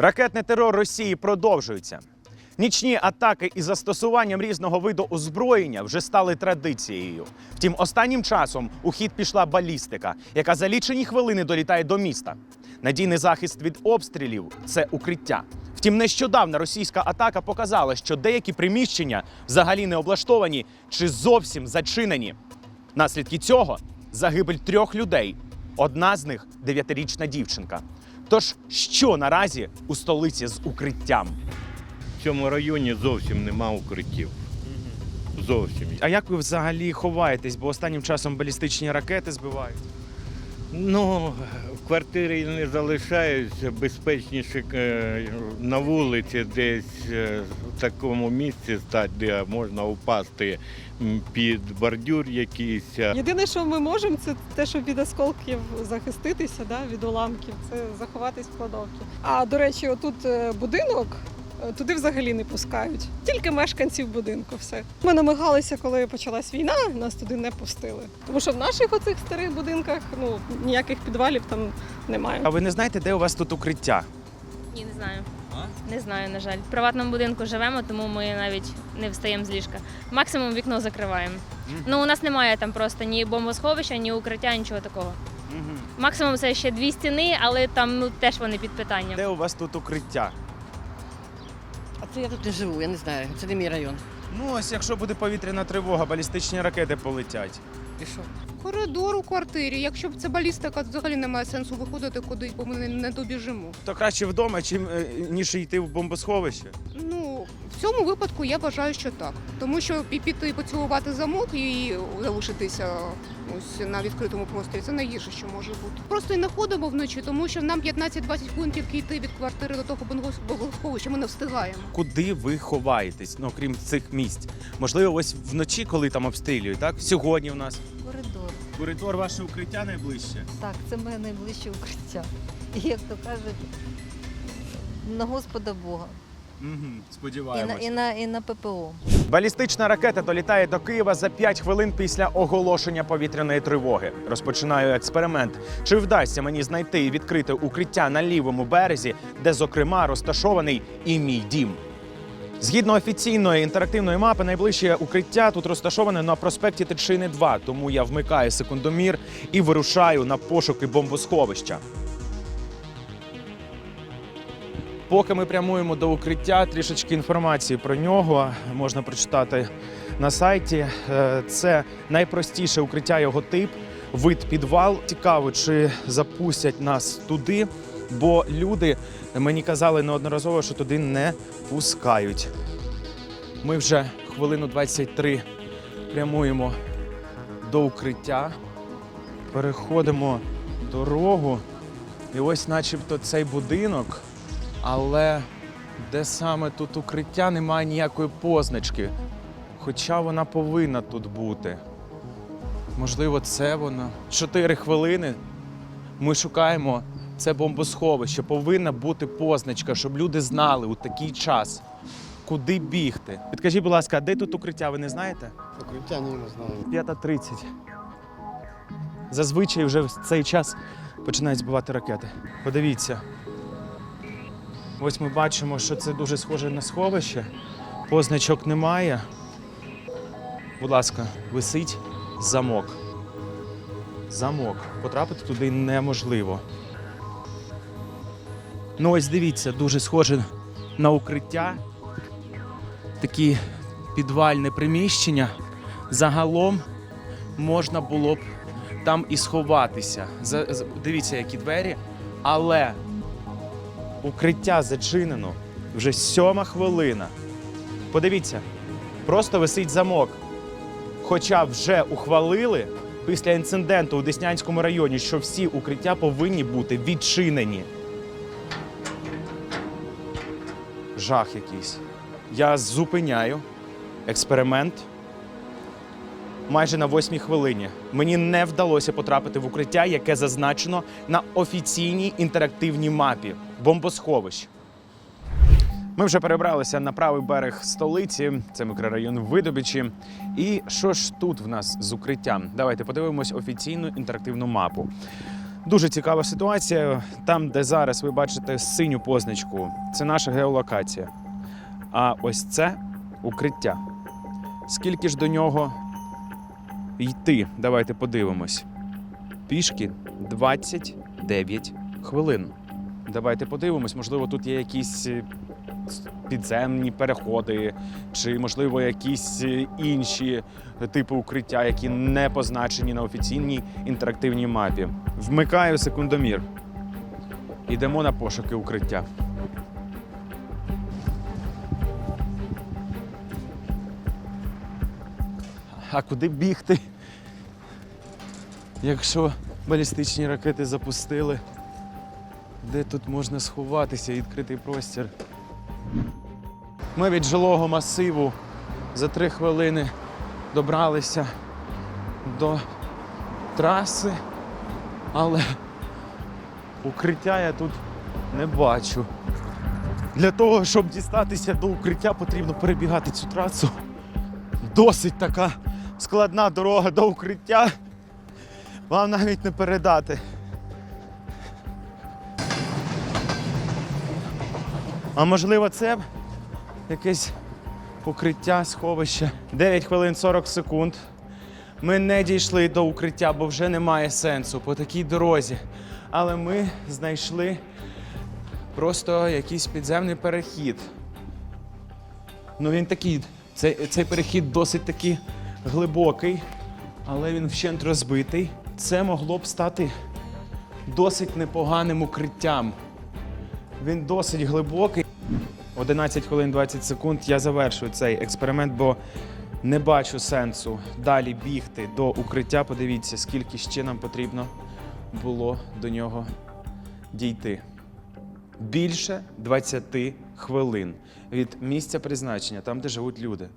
Ракетний терор Росії продовжується. Нічні атаки із застосуванням різного виду озброєння вже стали традицією. Втім, останнім часом у хід пішла балістика, яка за лічені хвилини долітає до міста. Надійний захист від обстрілів це укриття. Втім, нещодавна російська атака показала, що деякі приміщення взагалі не облаштовані чи зовсім зачинені. Наслідки цього загибель трьох людей. Одна з них дев'ятирічна дівчинка. Тож, що наразі у столиці з укриттям? В цьому районі зовсім нема укриттів. Зовсім. А як ви взагалі ховаєтесь? Бо останнім часом балістичні ракети збивають. Ну, в квартирі не залишаюся, безпечніше е, на вулиці, десь е, в такому місці стати, де можна впасти під бордюр якийсь. Єдине, що ми можемо, це те, щоб від осколків захиститися, да, від уламків, це заховатись в кладовці. А до речі, отут е, будинок. Туди взагалі не пускають, тільки мешканців будинку. Все ми намагалися, коли почалась війна, нас туди не пустили. Тому що в наших оцих старих будинках ну ніяких підвалів там немає. А ви не знаєте, де у вас тут укриття? Ні, не знаю. Не знаю, на жаль. В приватному будинку живемо, тому ми навіть не встаємо з ліжка. Максимум вікно закриваємо. Ну, у нас немає там просто ні бомбосховища, ні укриття, нічого такого. Максимум це ще дві стіни, але там ну, теж вони під питанням. Де у вас тут укриття? Це я тут не живу, я не знаю. Це не мій район. Ну, ось якщо буде повітряна тривога, балістичні ракети полетять. І що? Коридор у квартирі. Якщо б це балістика, взагалі немає сенсу виходити кудись, бо ми не- не добіжимо. То краще вдома, чим, е, ніж йти в бомбосховище. Ну в цьому випадку я вважаю, що так. Тому що і піти поцілувати замок і залишитися ось на відкритому просторі це найгірше, що може бути. Просто і не ходимо вночі, тому що нам 15-20 хвилин тільки йти від квартири до того бомбосховища, ми не встигаємо. Куди ви ховаєтесь, ну крім цих місць? Можливо, ось вночі, коли там обстрілюють, так? Сьогодні в нас Коридор. коридор, ваше укриття найближче. Так, це моє найближче укриття. І як то кажуть, на Господа Бога. Угу, І на, і, на, і на ППО. Балістична ракета долітає до Києва за 5 хвилин після оголошення повітряної тривоги. Розпочинаю експеримент. Чи вдасться мені знайти і відкрити укриття на лівому березі, де, зокрема, розташований і мій дім? Згідно офіційної інтерактивної мапи, найближче укриття тут розташоване на проспекті Тичини 2, тому я вмикаю секундомір і вирушаю на пошуки бомбосховища. Поки ми прямуємо до укриття, трішечки інформації про нього можна прочитати на сайті. Е, Це найпростіше укриття його тип, вид підвал. Цікаво, чи запустять нас туди, бо люди мені казали неодноразово, що туди не пускають. Ми вже хвилину 23 прямуємо до укриття, переходимо дорогу. І ось, начебто, цей будинок. Але де саме тут укриття, немає ніякої позначки. Хоча вона повинна тут бути. Можливо, це вона. Чотири хвилини ми шукаємо це бомбосховище. Повинна бути позначка, щоб люди знали у такий час, куди бігти. Підкажіть, будь ласка, а де тут укриття, ви не знаєте? Укриття ні, не знаю. 5.30. Зазвичай вже в цей час починають збивати ракети. Подивіться. Ось ми бачимо, що це дуже схоже на сховище. Позначок немає. Будь ласка, висить замок. Замок. Потрапити туди неможливо. Ну, ось дивіться, дуже схоже на укриття. Такі підвальне приміщення. Загалом можна було б там і сховатися. Дивіться, які двері. Але укриття зачинено вже сьома хвилина. Подивіться, просто висить замок. Хоча вже ухвалили після інциденту у Деснянському районі, що всі укриття повинні бути відчинені. Жах якийсь. Я зупиняю експеримент майже на восьмій хвилині. Мені не вдалося потрапити в укриття, яке зазначено на офіційній інтерактивній мапі бомбосховищ. Ми вже перебралися на правий берег столиці, це мікрорайон Видобичі. І що ж тут в нас з укриттям? Давайте подивимось офіційну інтерактивну мапу. Дуже цікава ситуація. Там, де зараз ви бачите синю позначку, це наша геолокація. А ось це укриття. Скільки ж до нього йти? Давайте подивимось. Пішки 29 хвилин. Давайте подивимось, можливо, тут є якісь е, підземні переходи, чи, можливо, якісь е, інші типи укриття, які не позначені на офіційній інтерактивній мапі. Вмикаю секундомір. Йдемо на пошуки укриття. А куди бігти? Якщо балістичні ракети запустили, де тут можна сховатися, відкритий простір. Ми від жилого масиву за три хвилини добралися до траси, але укриття я тут не бачу. Для того, щоб дістатися до укриття, потрібно перебігати цю трасу. Досить така складна дорога до укриття. Вам навіть не передати. А можливо, це якесь укриття, сховище. 9 хвилин 40 секунд. Ми не дійшли до укриття, бо вже немає сенсу по такій дорозі. Але ми знайшли просто якийсь підземний перехід. Ну він такий, цей, цей перехід досить таки глибокий, але він вщент розбитий. Це могло б стати досить непоганим укриттям. Він досить глибокий. 11 хвилин 20 секунд. Я завершую цей експеримент, бо не бачу сенсу далі бігти до укриття. Подивіться, скільки ще нам потрібно було до нього дійти. Більше 20 хвилин від місця призначення, там, де живуть люди.